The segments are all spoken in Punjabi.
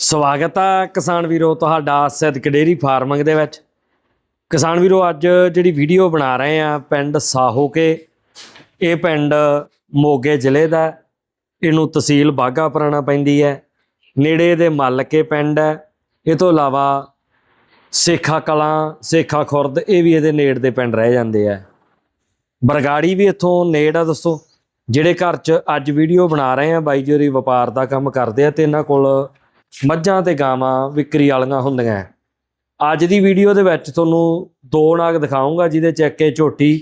ਸਵਾਗਤ ਆ ਕਿਸਾਨ ਵੀਰੋ, ਤੁਹਾਡਾ ਸਿੱਧਕ ਡੇਰੀ ਫਾਰਮਿੰਗ ਦੇ ਵਿੱਚ। ਕਿਸਾਨ ਵੀਰੋ, ਅੱਜ ਜਿਹੜੀ ਵੀਡੀਓ ਬਣਾ ਰਹੇ ਆ ਪਿੰਡ ਸਾਹੋਕੇ, ਇਹ ਪਿੰਡ ਮੋਗੇ ਜ਼ਿਲ੍ਹੇ ਦਾ ਇਹਨੂੰ ਤਹਿਸੀਲ ਬਾਗਾ ਪੁਰਾਣਾ ਪੈਂਦੀ ਹੈ। ਨੇੜੇ ਦੇ ਮੱਲਕੇ ਪਿੰਡ ਹੈ। ਇਹ ਤੋਂ ਇਲਾਵਾ ਸੇਖਾ ਕਲਾਂ, ਸੇਖਾ ਖੁਰਦ, ਇਹ ਵੀ ਇਹਦੇ ਨੇੜ ਦੇ ਪਿੰਡ ਰਹਿ ਜਾਂਦੇ ਆ। ਬਰਗਾੜੀ ਵੀ ਇੱਥੋਂ ਨੇੜ ਆ ਦੋਸਤੋ ਜਿਹੜੇ ਘਰ 'ਚ ਅੱਜ ਵੀਡੀਓ ਬਣਾ ਰਹੇ ਆ, ਬਾਈ ਜੀ ਵਪਾਰ ਦਾ ਕੰਮ ਕਰਦੇ ਆ ਤੇ ਇਹਨਾਂ ਕੋਲ ਮੱਝਾਂ ਤੇ ਗਾਵਾਂ ਵਿਕਰੀ ਵਾਲੀਆਂ ਹੁੰਦੀਆਂ ਹੈ। ਅੱਜ ਦੀ ਵੀਡੀਓ ਦੇ ਵਿੱਚ ਤੁਹਾਨੂੰ ਦੋ ਨਾਗ ਦਿਖਾਉਂਗਾ ਜਿਹਦੇ ਚ ਇੱਕ ਇਹ ਝੋਟੀ,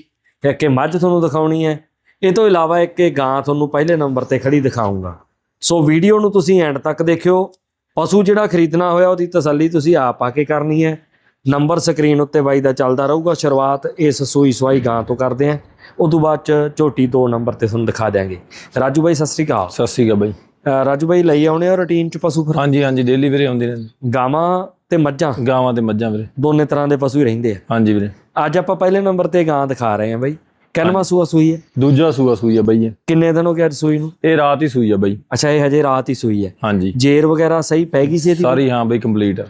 ਇੱਕ ਇਹ ਮੱਝ ਤੁਹਾਨੂੰ ਦਿਖਾਉਣੀ ਹੈ। ਇਹ ਤੋਂ ਇਲਾਵਾ ਇੱਕ ਇਹ ਗਾਂ ਤੁਹਾਨੂੰ ਪਹਿਲੇ ਨੰਬਰ ਤੇ ਖੜੀ ਦਿਖਾਉਂਗਾ ਸੋ ਵੀਡੀਓ ਨੂੰ ਤੁਸੀਂ ਐਂਡ ਤੱਕ ਦੇਖਿਓ। ਪਸ਼ੂ ਜਿਹੜਾ ਖਰੀਦਣਾ ਹੋਇਆ, ਉਹਦੀ ਤਸੱਲੀ ਤੁਸੀਂ ਆਪ ਆ ਕੇ ਕਰਨੀ ਹੈ। ਨੰਬਰ ਸਕਰੀਨ ਉੱਤੇ ਬਾਈ ਦਾ ਚੱਲਦਾ ਰਹੂਗਾ। ਸ਼ੁਰੂਆਤ ਇਸ ਸੂਈ ਸਵਾਈ ਗਾਂ ਤੋਂ ਕਰਦੇ ਆਂ ਉਸ ਤੋਂ ਬਾਅਦ ਚ ਝੋਟੀ ਦੋ ਨੰਬਰ ਤੇ ਤੁਹਾਨੂੰ ਦਿਖਾ ਦਿਆਂਗੇ। ਰਾਜੂ ਬਾਈ, ਸਤਿ ਸ੍ਰੀ ਅਕਾਲ। ਸਤਿ ਸ਼੍ਰੀ ਅਕਾਲ ਬਾਈ। ਰਾਜੂ ਬਾਈ ਲਈ ਆਉਣੇ ਆ ਰੂਟੀਨ ਚ ਪਸ਼ੂ ਫਿਰ? ਹਾਂਜੀ ਹਾਂਜੀ ਡੇਲੀ ਵੀਰੇ ਆਉਂਦੇ ਨੇ ਗਾਵਾਂ ਤੇ ਮੱਝਾਂ? ਗਾਵਾਂ ਤੇ ਮੱਝਾਂ ਵੀਰੇ। ਦੋਨੇ ਤਰ੍ਹਾਂ ਦੇ ਪਸ਼ੂ ਹੀ ਰਹਿੰਦੇ ਆ। ਹਾਂਜੀ ਵੀਰੇ। ਅੱਜ ਆਪਾਂ ਪਹਿਲੇ ਨੰਬਰ ਤੇ ਗਾਂ ਦਿਖਾ ਰਹੇ ਹਾਂ ਬਾਈ। ਕਿੰਨਵਾਂ ਸੂਆ ਸੂਈ ਹੈ? ਦੂਜਾ ਸੂਆ ਸੂਈ ਆ ਬਾਈ ਇਹ। ਕਿੰਨੇ ਦਿਨ ਹੋ ਗਏ ਅੱਜ ਸੂਈ ਨੂੰ? ਇਹ ਰਾਤ ਹੀ ਸੂਈ ਆ ਬਾਈ। ਅੱਛਾ ਇਹ ਹਜੇ ਰਾਤ ਹੀ ਸੂਈ ਹੈ। ਹਾਂਜੀ। ਜੇਰ ਵਗੈਰਾ ਸਹੀ ਪੈ ਗਈ ਸੀ ਇਹਦੀ? ਸਾਰੀ ਹਾਂ ਬਾਈ ਕੰਪਲੀਟ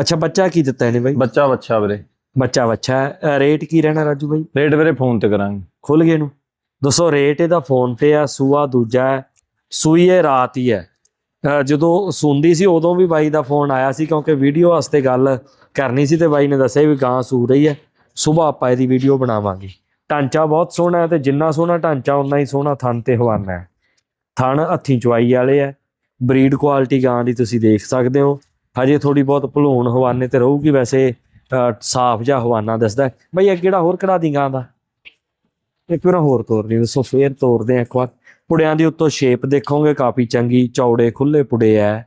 ਅੱਛਾ ਬੱਚਾ ਕੀ ਦਿੱਤਾ ਇਹਨੇ ਬਾਈ? ਬੱਚਾ ਬੱਚਾ ਵੀਰੇ। ਬੱਚਾ ਬੱਚਾ ਹੈ। ਰੇਟ ਕੀ ਰਹਿਣਾ ਰਾਜੂ ਬਾਈ ਰੇਟ ਵੀਰੇ ਫੋਨ ਤੇ ਕਰਾਂਗੇ। ਖੁੱਲ ਗਏ ਨੂੰ। ਦੱਸੋ ਰੇਟ ਇਹਦਾ ਫੋਨ ਤੇ ਆ ਸੂਆ ਦੂਜਾ ਹੈ। ਸੂਈ ਇਹ ਰਾਤ ਹੀ ਹੈ। ਜਦੋਂ ਸੁੰਦੀ ਸੀ, ਉਦੋਂ ਵੀ ਬਾਈ ਦਾ ਫੋਨ ਆਇਆ ਸੀ ਕਿਉਂਕਿ ਵੀਡੀਓ ਵਾਸਤੇ ਗੱਲ ਕਰਨੀ ਸੀ ਤੇ ਬਾਈ ਨੇ ਦੱਸਿਆ ਵੀ ਗਾਂ ਸੂ ਰਹੀ ਹੈ। ਸਵੇਰ ਆਪਾਂ ਇਹਦੀ ਵੀਡੀਓ ਬਣਾਵਾਂਗੇ। ਢਾਂਚਾ ਬਹੁਤ ਸੋਹਣਾ ਹੈ ਤੇ ਜਿੰਨਾ ਸੋਹਣਾ ਢਾਂਚਾ ਉਨਾ ਹੀ ਸੋਹਣਾ ਥਣ ਤੇ ਹਵਾਨਾ ਹੈ। ਥਣ ਹੱਥੀਂ ਚੁਆਈ ਵਾਲੇ ਹੈ। ਬਰੀਡ ਕੁਆਲਿਟੀ ਗਾਂ ਦੀ ਤੁਸੀਂ ਦੇਖ ਸਕਦੇ ਹੋ। ਹਜੇ ਥੋੜੀ ਬਹੁਤ ਭਲੂਣ ਹਵਾਨੇ ਤੇ ਰਹੂਗੀ, ਵੈਸੇ ਸਾਫ਼ ਜਿਹਾ ਹਵਾਨਾ ਦੱਸਦਾ ਬਈ, ਇਹ ਕਿਹੜਾ ਹੋਰ ਕਢਾ ਦੀ ਗਾਂ ਦਾ? ਇੱਕ ਵਾਰ ਹੋਰ ਤੋਰਨੀ ਦੱਸੋ ਫੇਰ ਤੋਰਦੇ ਆ ਇੱਕ ਵਾਰ। ਪੁੜਿਆਂ ਦੀ ਉੱਤੋਂ ਸ਼ੇਪ ਦੇਖੋਗੇ, ਕਾਫੀ ਚੰਗੀ, ਚੌੜੇ ਖੁੱਲੇ ਪੁੜੇ ਐ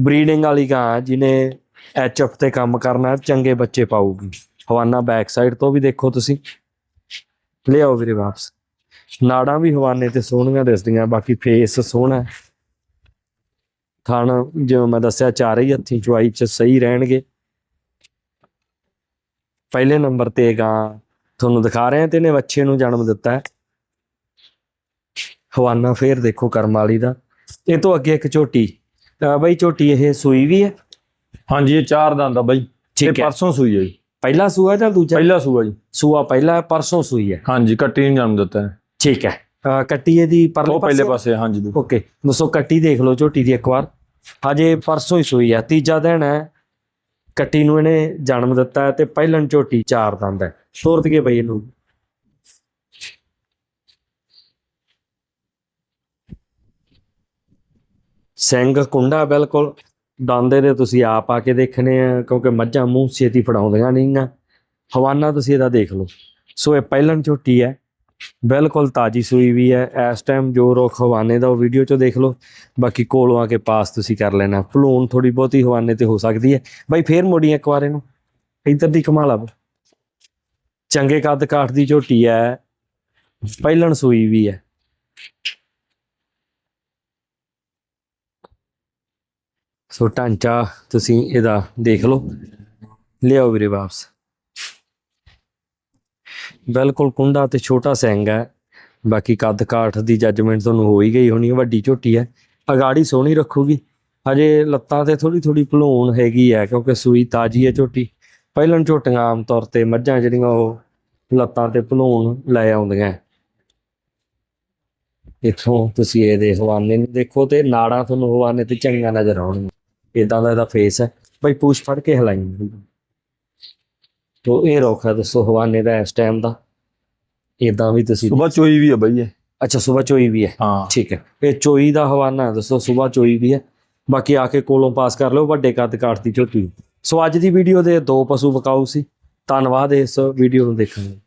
ਬਰੀਡਿੰਗ ਵਾਲੀ ਗਾਂ ਜਿਹਨੇ ਐਚਐਫ ਤੇ ਕੰਮ ਕਰਨਾ ਚੰਗੇ ਬੱਚੇ ਪਾਊਗੀ। ਹਵਾਨਾ ਬੈਕ ਸਾਈਡ ਤੋਂ ਵੀ ਦੇਖੋ ਤੁਸੀਂ। ਲਿਆਓ ਵੀਰੇ ਵਾਪਸ। ਨਾੜਾਂ ਵੀ ਹਵਾਨੇ ਤੇ ਸੋਹਣੀਆਂ ਦਿਸਦੀਆਂ, ਬਾਕੀ ਫੇਸ ਸੋਹਣਾ ਹੈ। ਥਣ, ਜਿਵੇਂ ਮੈਂ ਦੱਸਿਆ, ਚਾਰੇ ਹੀ ਹੱਥੀਂ ਚੁਆਈ ਚ ਸਹੀ ਰਹਿਣਗੇ। ਪਹਿਲੇ ਨੰਬਰ ਤੇ ਗਾਂ ਤੁਹਾਨੂੰ ਦਿਖਾ ਰਹੇ ਹਾਂ ਤੇ ਇਹਨੇ ਬੱਚੇ ਨੂੰ ਜਨਮ ਦਿੱਤਾ ਹੈ। ਹਵਾਨਾ ਫੇਰ ਦੇਖੋ ਕਰਮ ਵਾਲੀ ਦਾ। ਇਹ ਤੋਂ ਅੱਗੇ ਇੱਕ ਝੋਟੀ। ਬਈ ਝੋਟੀ ਇਹ ਸੂਈ ਵੀ ਹੈ? ਹਾਂਜੀ ਇਹ ਚਾਰ ਦੰਦ ਆ ਬਾਈ। ਹੈ। ਪਰਸੋਂ ਸੂਈ ਆ ਜੀ। ਪਹਿਲਾ ਸੂਆ ਜਾਂ ਦੂਜਾ? ਪਹਿਲਾ ਸੂਆ ਜੀ। ਸੂਆ ਪਹਿਲਾ ਹੈ, ਪਰਸੋਂ ਸੂਈ ਹੈ। ਹਾਂਜੀ ਕੱਟੀ ਨੂੰ ਜਨਮ ਦਿੱਤਾ ਹੈ। ਠੀਕ ਹੈ। ਕੱਟੀ ਇਹਦੀ ਪਰਲੇ ਉਹ ਪਹਿਲੇ ਪਾਸੇ? ਹਾਂਜੀ ਓਕੇ। ਦੋਸਤੋ ਕੱਟੀ ਦੇਖ ਲਓ ਝੋਟੀ ਦੀ ਇੱਕ ਵਾਰ। ਹਜੇ ਪਰਸੋਂ ਹੀ ਸੂਈ ਹੈ ਤੀਜਾ ਦਿਨ ਹੈ। ਕੱਟੀ ਨੂੰ ਇਹਨੇ ਜਨਮ ਦਿੱਤਾ ਹੈ ਤੇ ਪਹਿਲਣ ਝੋਟੀ ਚਾਰ ਦੰਦ ਹੈ। ਤੋਰਤ ਕੇ ਬਈ ਇਹਨੂੰ। ਸਿੰਘ ਕੁੰਡਾ ਬਿਲਕੁਲ, ਦੰਦੇ ਦੇ ਤੁਸੀਂ ਆਪ ਆ ਕੇ ਦੇਖਣੇ ਆ, ਕਿਉਂਕਿ ਮੱਝਾਂ ਮੂੰਹ ਛੇਤੀ ਫੜਾਉਂਦੀਆਂ ਨਹੀਂ ਆ ਹਵਾਨਾ ਤੁਸੀਂ ਇਹਦਾ ਦੇਖ ਲਓ। ਸੋ ਇਹ ਪਹਿਲਣ ਝੋਟੀ ਹੈ। ਬਿਲਕੁਲ ਤਾਜੀ ਸੂਈ ਵੀ ਹੈ। ਇਸ ਟਾਈਮ ਜੋ ਰੁੱਖ ਹਵਾਨੇ ਦਾ ਉਹ ਵੀਡੀਓ ਚੋਂ ਦੇਖ ਲਓ। ਬਾਕੀ ਕੋਲੋਂ ਆ ਕੇ ਪਾਸ ਤੁਸੀਂ ਕਰ ਲੈਣਾ। ਭਲੂਣ ਥੋੜੀ ਬਹੁਤੀ ਹਵਾਨੇ ਤੇ ਹੋ ਸਕਦੀ ਹੈ। ਬਾਈ ਫੇਰ ਮੋੜੀ ਇੱਕ ਵਾਰ ਇਹਨੂੰ। ਇੱਧਰ ਦੀ ਕਮਾਲਾ ਚੰਗੇ ਕੱਦ ਕਾਠ ਦੀ ਝੋਟੀ ਹੈ। ਪਹਿਲਣ ਸੂਈ ਵੀ ਹੈ। ਸੋ ਢਾਂਚਾ ਤੁਸੀਂ ਇਹਦਾ ਦੇਖ ਲਓ। ਲਿਆਓ ਵੀਰੇ ਵਾਪਸ। ਬਿਲਕੁਲ ਕੁੰਡਾ ਤੇ ਛੋਟਾ ਸਿੰਘ ਹੈ। ਬਾਕੀ ਕੱਦ ਕਾਠ ਦੀ ਜੱਜਮੈਂਟ ਤੁਹਾਨੂੰ ਹੋ ਹੀ ਗਈ ਹੋਣੀ ਹੈ, ਵੱਡੀ ਝੋਟੀ ਹੈ। ਅਗਾੜੀ ਸੋਹਣੀ ਰੱਖੂਗੀ। ਹਜੇ ਲੱਤਾਂ ਤੇ ਥੋੜੀ ਥੋੜੀ ਭਲੂਣ ਹੈਗੀ ਹੈ ਕਿਉਂਕਿ ਸੂਈ ਤਾਜੀ ਹੈ ਝੋਟੀ। ਪਹਿਲਾਂ ਝੋਟੀਆਂ ਆਮ ਤੌਰ ਤੇ ਮੱਝਾਂ ਜਿਹੜੀਆਂ ਉਹ ਲੱਤਾਂ ਤੇ ਭਲੂਣ ਲੈ ਆਉਂਦੀਆਂ ਇੱਥੋਂ ਤੁਸੀਂ ਇਹਦੇ ਹਵਾਨੇ ਨੂੰ ਦੇਖੋ ਤੇ ਨਾੜਾਂ ਤੁਹਾਨੂੰ ਹਵਾਨੇ ਤੇ ਚੰਗੀਆਂ ਨਜ਼ਰ ਆਉਣਗੀਆਂ। ਇਦਾਂ ਦਾ ਇਹਦਾ ਫੇਸ ਹੈ। ਬਈ ਪੂਛ ਫੜ ਕੇ ਹਲਾਈ। ਤੋ ਇਹ ਰੋਖਾ ਦੱਸੋ ਹਵਾਨੇ ਦਾ ਇਸ ਟਾਈਮ ਦਾ। ਇਦਾਂ ਵੀ ਤੁਸੀਂ ਸਵੇਰ ਚੋਈ ਵੀ ਆ ਬਾਈ ਇਹ। ਅੱਛਾ ਸਵੇਰ ਚੋਈ ਵੀ ਹੈ। ਹਾਂ। ਠੀਕ ਹੈ। ਇਹ ਚੋਈ ਦਾ ਹਵਾਨਾ ਹੈ, ਦੱਸੋ ਸਵੇਰ ਚੋਈ ਵੀ ਹੈ। ਬਾਕੀ ਆ ਕੇ ਕੋਲੋਂ ਪਾਸ ਕਰ ਲਿਓ ਵੱਡੇ ਕੱਦ ਕਾਠ ਦੀ ਝੋਟੀ ਸੋ ਅੱਜ ਦੀ ਵੀਡੀਓ ਦੇ ਦੋ ਪਸ਼ੂ ਵਿਕਾਊ ਸੀ। ਧੰਨਵਾਦ ਇਸ ਵੀਡੀਓ ਨੂੰ ਦੇਖਣ ਲਈ।